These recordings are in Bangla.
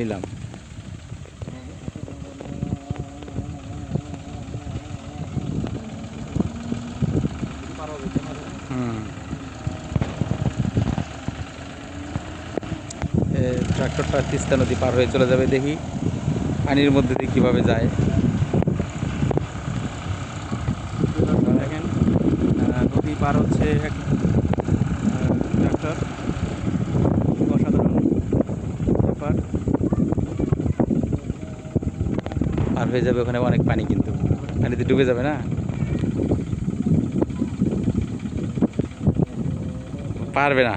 নিলাম। ট্রাক্টরটা তিস্তা নদী পার হয়ে চলে যাবে দেখি। পানির মধ্যে দিয়ে কীভাবে যায়। দেখেন নদী পার হচ্ছে এক হয়ে যাবে ওখানে অনেক পানি কিন্তু। পানিতে ডুবে যাবে না? পারবে না।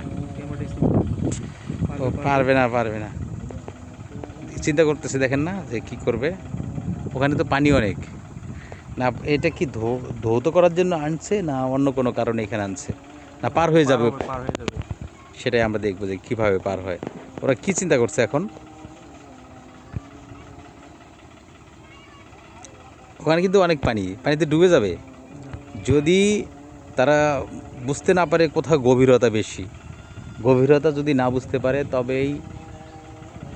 ও পারবে না পারবে না। চিন্তা করতেছে দেখেন না যে কি করবে। ওখানে তো পানি অনেক। না এটা কি ধৌত করার জন্য আনছে না অন্য কোনো কারণে এখানে আনছে? না পার হয়ে যাবে। সেটাই আমরা দেখব যে কীভাবে পার হয়। ওরা কি চিন্তা করছে এখন? ওখানে কিন্তু অনেক পানি, পানিতে ডুবে যাবে। যদি তারা বুঝতে না পারে কোথাও গভীরতা বেশি, গভীরতা যদি না বুঝতে পারে তবেই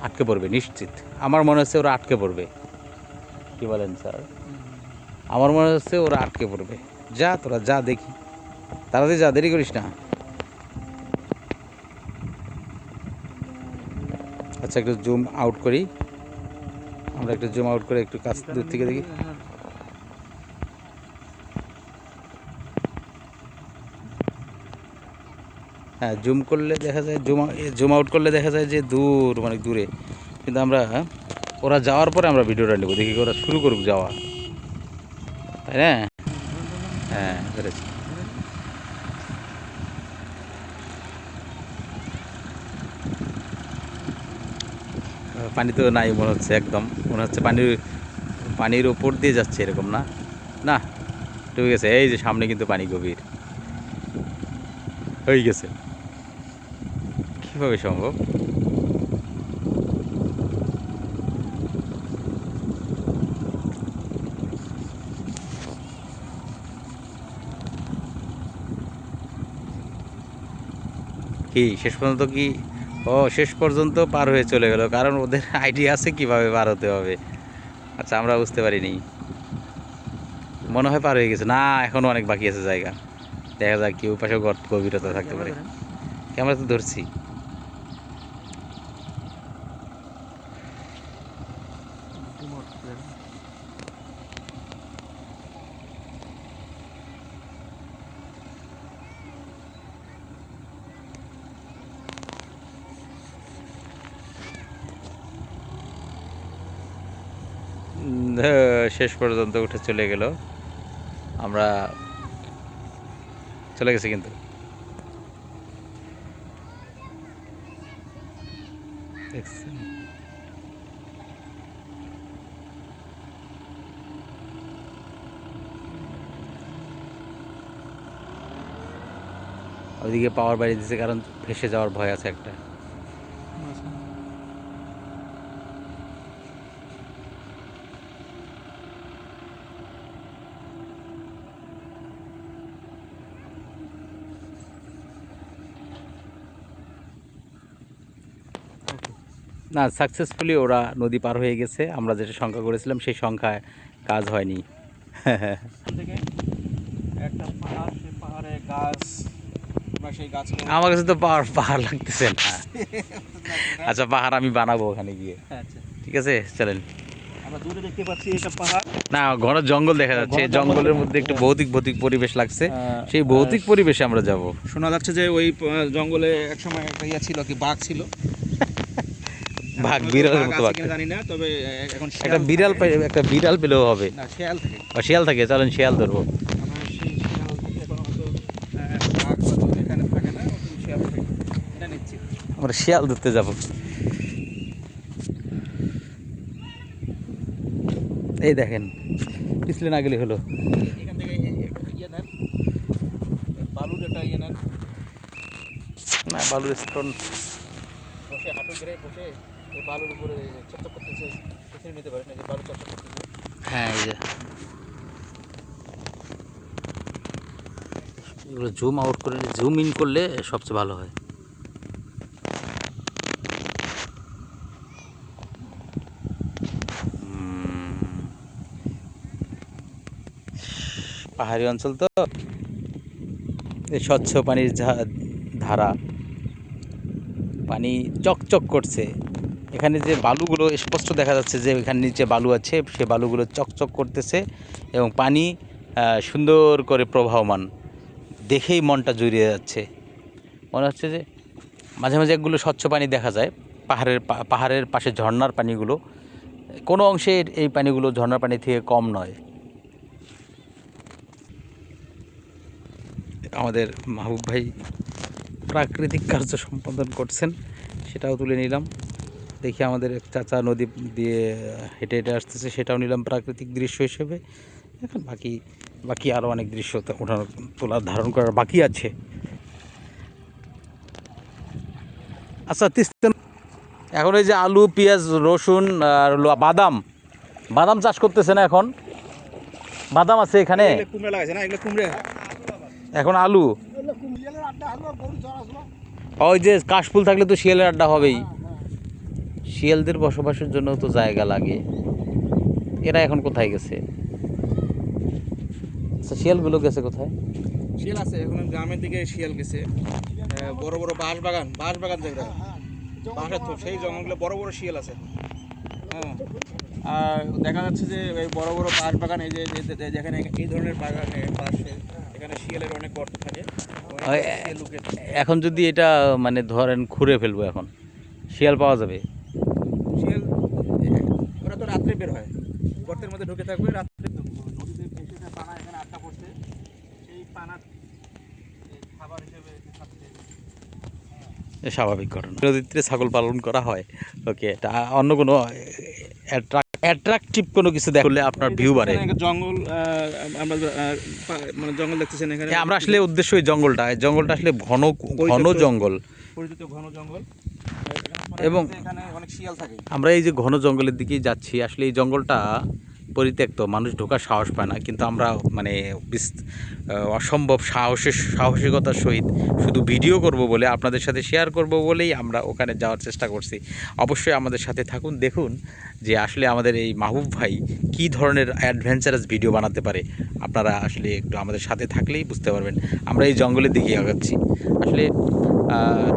আটকে পড়বে, নিশ্চিত। আমার মনে হচ্ছে ওরা আটকে পড়বে। কি বলেন স্যার? আমার মনে হচ্ছে ওরা আটকে পড়বে। যা, তোরা যা দেখি। তাড়াতাড়ি যা দেরি করিস না। আচ্ছা একটু জুম আউট করি। আমরা একটু জুম আউট করে একটু কাছ দূর থেকে দেখি। হ্যাঁ জুম করলে দেখা যায় জুম জুম আউট করলে দেখা যায় যে দূর অনেক দূরে। কিন্তু আমরা, ওরা যাওয়ার পরে আমরা ভিডিওটা নেব, দেখি ওরা শুরু করুক যাওয়া। তাই না? হ্যাঁ ধরেছি। পানি তো নাই মনে হচ্ছে একদম। মনে হচ্ছে পানির পানির ওপর দিয়ে যাচ্ছে এরকম না? না, ডুবে গেছে। এই যে সামনে কিন্তু পানি গভীর। হয়ে গেছে। কীভাবে সম্ভব? কি শেষ পর্যন্ত কি? ও শেষ পর্যন্ত পার হয়ে চলে গেল কারণ ওদের আইডিয়া আছে কীভাবে পার হতে হবে? আচ্ছা আমরা বুঝতে পারিনি। মনে হয় পার হয়ে গেছে। না এখনও অনেক বাকি আছে জায়গা। দেখা যাক কি ওই পাশে গর্ত গভীরতা থাকতে পারে। ক্যামেরা তো ধরছি উম, হ্যাঁ, শেষ পর্যন্ত উঠে চলে গেল। আমরা চলে গেছি কিন্তু। ওইদিকে পাওয়ার বাড়ি দিচ্ছে কারণ ভেসে যাওয়ার ভয় আছে একটা। না সাকসেসফুলি ওরা নদী পার হয়ে গেছে। আমরা যেটা সংখ্যা করেছিলাম সেই সংখ্যায় কাজ হয়নি। একটা পাহাড় সেই পাহাড়ে গাছ আমরা কাছে তো পাহাড় পাহাড় লাগতেছে না। আচ্ছা পাহাড় আমি বানাবো ওখানে গিয়ে। আচ্ছা। ঠিক আছে চলেন। আমরা দেখতে পাচ্ছি পাহাড়। না ঘন জঙ্গল দেখা যাচ্ছে। জঙ্গলের মধ্যে একটু ভৌতিক ভৌতিক পরিবেশ লাগছে। সেই ভৌতিক পরিবেশে আমরা যাব। শোনা যাচ্ছে যে ওই জঙ্গলে এক সময় একটা ইয়া ছিল কি বাঘ ছিল। বিড়ালের মতো জানি না তবে এখন একটা বিড়াল। একটা বিড়াল পেলেও হবে। না শিয়াল থাকে। শিয়াল থাকে চলেন শিয়াল ধরবো। আমরা শিয়াল ধরতে যাব। এই দেখেন পিছলে না গেলে হলো। ইয়ে ইয়ে না বালুর স্টোন বসে হাঁটু বসে। বালুর উপরে করতেছে নিতে যে বালু করতেছে? হ্যাঁ এই যে। এগুলো জুম আউট করে জুম ইন করলে সবচেয়ে ভালো হয়। পাহাড়ি অঞ্চল তো। এই স্বচ্ছ পানির ধারা। পানি চকচক করছে। এখানে যে বালুগুলো স্পষ্ট দেখা যাচ্ছে যে এখানে নিচে বালু আছে, সে বালুগুলো চকচক করতেছে এবং পানি সুন্দর করে প্রবাহমান। দেখেই মনটা জুড়িয়ে যাচ্ছে। মনে হচ্ছে যে মাঝে মাঝে একগুলো স্বচ্ছ পানি দেখা যায়, পাহাড়ের পাহাড়ের পাশে ঝর্ণার পানিগুলো। কোনো অংশে এই পানিগুলো ঝর্ণার পানি থেকে কম নয়। আমাদের মাহবুব ভাই প্রাকৃতিক কার্য সম্পাদন করছেন, সেটাও তুলে নিলাম। দেখি আমাদের চাচা নদী দিয়ে হেঁটে হেঁটে আসতেছে সেটাও নিলাম প্রাকৃতিক দৃশ্য হিসেবে। এখন বাকি বাকি আরও অনেক দৃশ্য ওঠানো তোলার ধারণ করার বাকি আছে। আচ্ছা তিস্তা এখন এই যে আলু পেঁয়াজ রসুন আর বাদাম। বাদাম চাষ করতেছে না এখন? বাদাম আছে এখানে? এখন আলু? ওই যে কাশফুল থাকলে তো শিয়ালের আড্ডা হবেই। শিয়ালদের বসবাসের জন্য তো জায়গা লাগে। এরা এখন কোথায় গেছে? আচ্ছা শিয়ালগুলো গেছে কোথায়? শিয়াল আছে এখন গ্রামের দিকে শিয়াল গেছে। বড় বড় বাঁশ বাগান বাঁশ বাগান যেগুলো বাঁশের তো সেই জঙ্গলগুলো বড় বড় শিয়াল আছে। হ্যাঁ। আর দেখা যাচ্ছে যে এই বড় বড় বাঁশ বাগান এই যে যেখানে এই ধরনের বাগানের পাশে এখানে শিয়ালের অনেক গর্ত থাকে। এখন যদি এটা মানে ধরেন খুঁড়ে ফেলব এখন শিয়াল পাওয়া যাবে শিয়াল এ, ওরা তো রাত্রে বের হয়। গর্তের মধ্যে ঢুকে থাকবে রাত্রে নদীতে ভেসে যে পানা এখানে আটকা পড়ছে সেই পানা খাবার হিসেবে স্বাভাবিক ঘটনা। নদীতে ছাগল পালন করা হয়। ওকে এটা অন্য কোনো অ্যাট্রাকটিভ কোনো কিছু দেখলে আপনার ভিউ বাড়ে। জঙ্গল আমরা মানে জঙ্গল দেখতেছেন এখানে। হ্যাঁ, আমরা আসলে উদ্দেশ্য ওই জঙ্গলটা। জঙ্গলটা আসলে ঘন ঘন জঙ্গল। পরিচিত ঘন জঙ্গল। এবং- শিয়াল আমরা এই যে ঘন জঙ্গলের দিকেই যাচ্ছি আসলে এই জঙ্গলটা পরিত্যক্ত মানুষ ঢোকার সাহস পায় না কিন্তু আমরা মানে অসম্ভব সাহসের সাহসিকতার সহিত শুধু ভিডিও করব বলে আপনাদের সাথে শেয়ার করব বলেই আমরা ওখানে যাওয়ার চেষ্টা করছি। অবশ্যই আমাদের সাথে থাকুন দেখুন যে আসলে আমাদের এই মাহবুব ভাই কী ধরনের অ্যাডভেঞ্চারাস ভিডিও বানাতে পারে। আপনারা আসলে একটু আমাদের সাথে থাকলেই বুঝতে পারবেন আমরা এই জঙ্গলের দিকে আগাচ্ছি। আসলে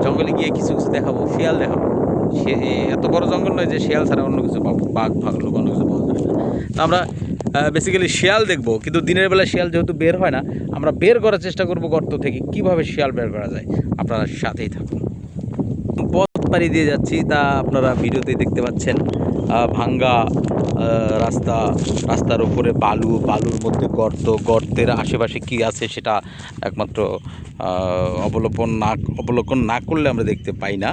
জঙ্গলে গিয়ে কিছু কিছু দেখাবো শিয়াল দেখাবো। সে এত বড় জঙ্গল নয় যে শিয়াল ছাড়া অন্য কিছু বাঘ ভাগলুক অন্য কিছু পাওয়া যাবে তো আমরা বেসিক্যালি শিয়াল দেখব, কিন্তু দিনের বেলা শিয়াল যেহেতু বের হয় না, আমরা বের করার চেষ্টা করব গর্ত থেকে কীভাবে শিয়াল বের করা যায়। আপনারা সাথেই থাকুন। পথ পাড়ি দিয়ে যাচ্ছি, তা আপনারা ভিডিওতেই দেখতে পাচ্ছেন। ভাঙ্গা রাস্তা, রাস্তার উপরে বালু, বালুর মধ্যে গর্ত, গর্তের আশেপাশে কি আছে সেটা একমাত্র অবলোকন না অবলোকন না করলে আমরা দেখতে পাই না।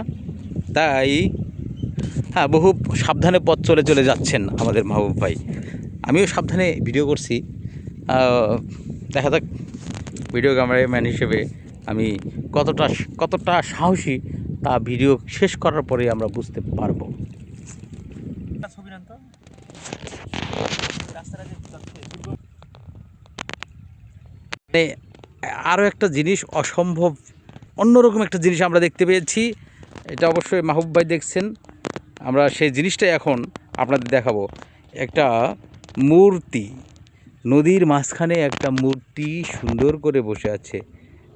তাই হ্যাঁ বহু সাবধানে পথ চলে চলে যাচ্ছেন আমাদের মাহবুব ভাই। আমিও সাবধানে ভিডিও করছি। দেখা যাক ভিডিও ক্যামেরাম্যান হিসেবে আমি কতটা কতটা সাহসী তা ভিডিও শেষ করার পরে আমরা বুঝতে পারব। মানে আরও একটা জিনিস অসম্ভব, অন্যরকম একটা জিনিস আমরা দেখতে পেয়েছি। এটা অবশ্যই মাহবুব ভাই দেখছেন। আমরা সেই জিনিসটাই এখন আপনাদের দেখাবো। একটা মূর্তি, নদীর মাঝখানে একটা মূর্তি সুন্দর করে বসে আছে,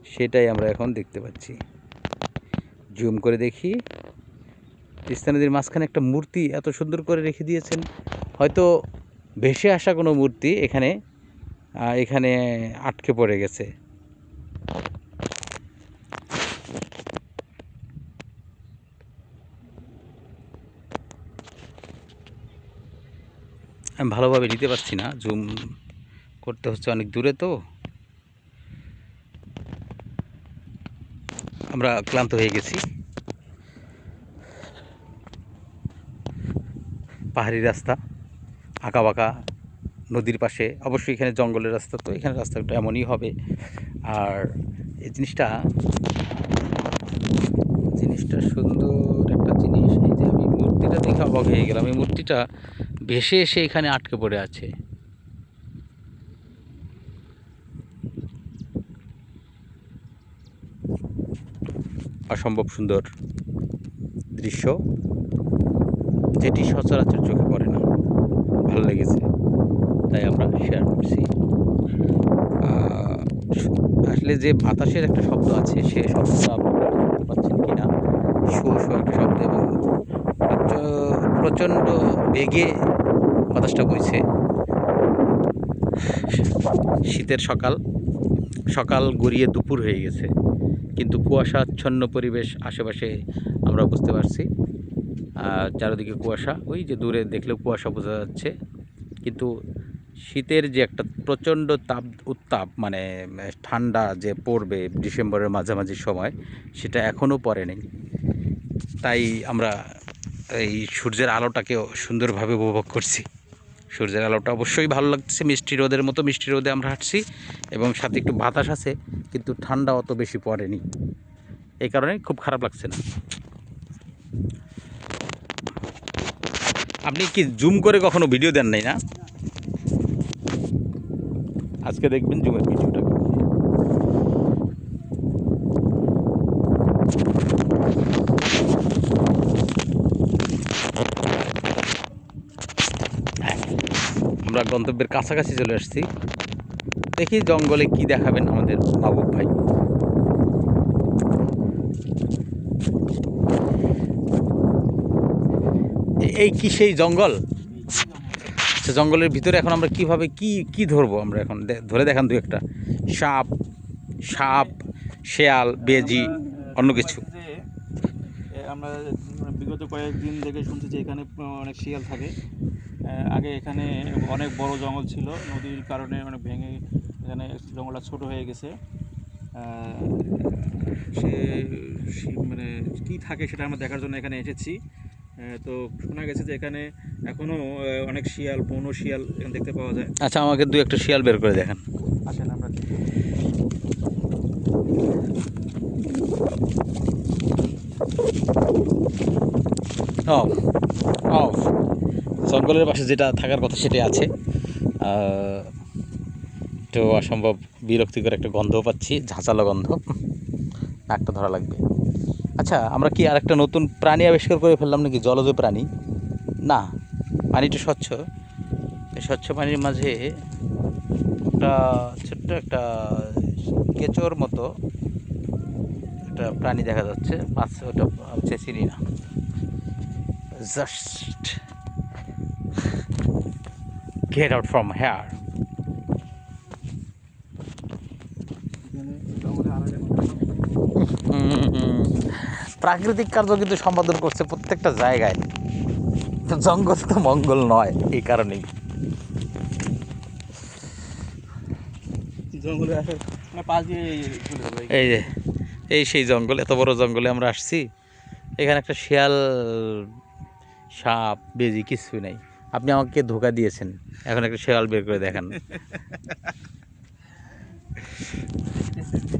সেটাই আমরা এখন দেখতে পাচ্ছি। জুম করে দেখি। তিস্তা নদীর মাঝখানে একটা মূর্তি এত সুন্দর করে রেখে দিয়েছেন। হয়তো ভেসে আসা কোনো মূর্তি এখানে এখানে আটকে পড়ে গেছে। আমি ভালোভাবে নিতে পারছি না। জুম করতে হচ্ছে অনেক দূরে তো। আমরা ক্লান্ত হয়ে গেছি। পাহাড়ি রাস্তা আঁকা বাঁকা নদীর পাশে। অবশ্যই এখানে জঙ্গলের রাস্তা তো, এখানে রাস্তাটা এমনই হবে। আর এই জিনিসটা জিনিসটা সুন্দর একটা জিনিস। এই যে আমি মূর্তিটা দেখে অবাক হয়ে গেলাম। এই মূর্তিটা ভেসে এসে এখানে আটকে পড়ে আছে। অসম্ভব সুন্দর দৃশ্য, যেটি সচরাচর চোখে পড়ে না। ভালো লেগেছে, তাই আমরা শেয়ার করছি। আসলে যে বাতাসের একটা শব্দ আছে, সে শব্দটা আপনারা শুনতে পাচ্ছেন কি না শো শো একটা শব্দ এবং প্রচণ্ড বেগে বাতাসটা বইছে। শীতের সকাল সকাল গড়িয়ে দুপুর হয়ে গেছে। কিন্তু কুয়াশাচ্ছন্ন পরিবেশ আশেপাশে আমরা বুঝতে পারছি। চারিদিকে কুয়াশা, ওই যে দূরে দেখলেও কুয়াশা বোঝা যাচ্ছে। কিন্তু শীতের যে একটা প্রচণ্ড তাপ, উত্তাপ মানে ঠান্ডা যে পড়বে ডিসেম্বরের মাঝামাঝি সময়, সেটা এখনও পড়েনি। তাই আমরা এই সূর্যের আলোটাকেও সুন্দরভাবে উপভোগ করছি। সূর্যের আলোটা অবশ্যই ভালো লাগছে মিষ্টি রোদের মতো মিষ্টি রোদে আমরা হাঁটছি এবং সাথে একটু বাতাস আছে, কিন্তু ঠান্ডা অত বেশি পড়েনি। এই কারণে খুব খারাপ লাগছে না। আপনি কি জুম করে কখনো ভিডিও দেন নাই না? আজকে দেখবেন জুমের ভিডিওটা আমরা গন্তব্যের কাছাকাছি চলে আসছি। দেখি জঙ্গলে কি দেখাবেন আমাদের মাহবুব ভাই। এই কি সেই জঙ্গল? আচ্ছা জঙ্গলের ভিতরে এখন আমরা কীভাবে কি কি ধরবো আমরা এখন? ধরে দেখান দু একটা। সাপ সাপ শেয়াল বেজি অন্য কিছু। আমরা মানে বিগত কয়েকদিন থেকে শুনছি যে এখানে অনেক শিয়াল থাকে। আগে এখানে অনেক বড় জঙ্গল ছিল। নদীর কারণে অনেক ভেঙে এখানে জঙ্গলটা ছোট হয়ে গেছে। সে মানে কী থাকে সেটা আমরা দেখার জন্য এখানে এসেছি। তো শোনা গেছে যে এখানে এখনও অনেক শিয়াল বন শিয়াল এখানে দেখতে পাওয়া যায়। আচ্ছা আমাকে দু একটা শিয়াল বের করে দেখান। আসেন আমরা। Off off. জঙ্গলের পাশে যেটা থাকার কথা সেটাই আছে। একটু অসম্ভব বিরক্তিকর একটা গন্ধ পাচ্ছি ঝাঁচালো গন্ধ। নাকটা ধরা লাগবে। আচ্ছা আমরা কি আরেকটা নতুন প্রাণী আবিষ্কার করে ফেললাম নাকি? জলজ প্রাণী? না, পানিটা স্বচ্ছ। স্বচ্ছ পানির মাঝে একটা ছোট্ট একটা কেঁচোর মতো একটা প্রাণী দেখা যাচ্ছে। মাছ ওটা হচ্ছে চিনি না just get out from here. জঙ্গলে প্রাকৃতিক কার্য কিন্তু সম্পাদন করছে প্রত্যেকটা জায়গায়। তো জঙ্গল তো মঙ্গল নয় এই কারণেই। জঙ্গলে আসে মানে এই যে এই সেই জঙ্গল এত বড় জঙ্গলে আমরা আসছি। এখানে একটা শিয়াল সাপ বেজি কিছু নেই। আপনি আমাকে ধোকা দিয়েছেন। এখন একটা শেয়াল বের করে দেখান।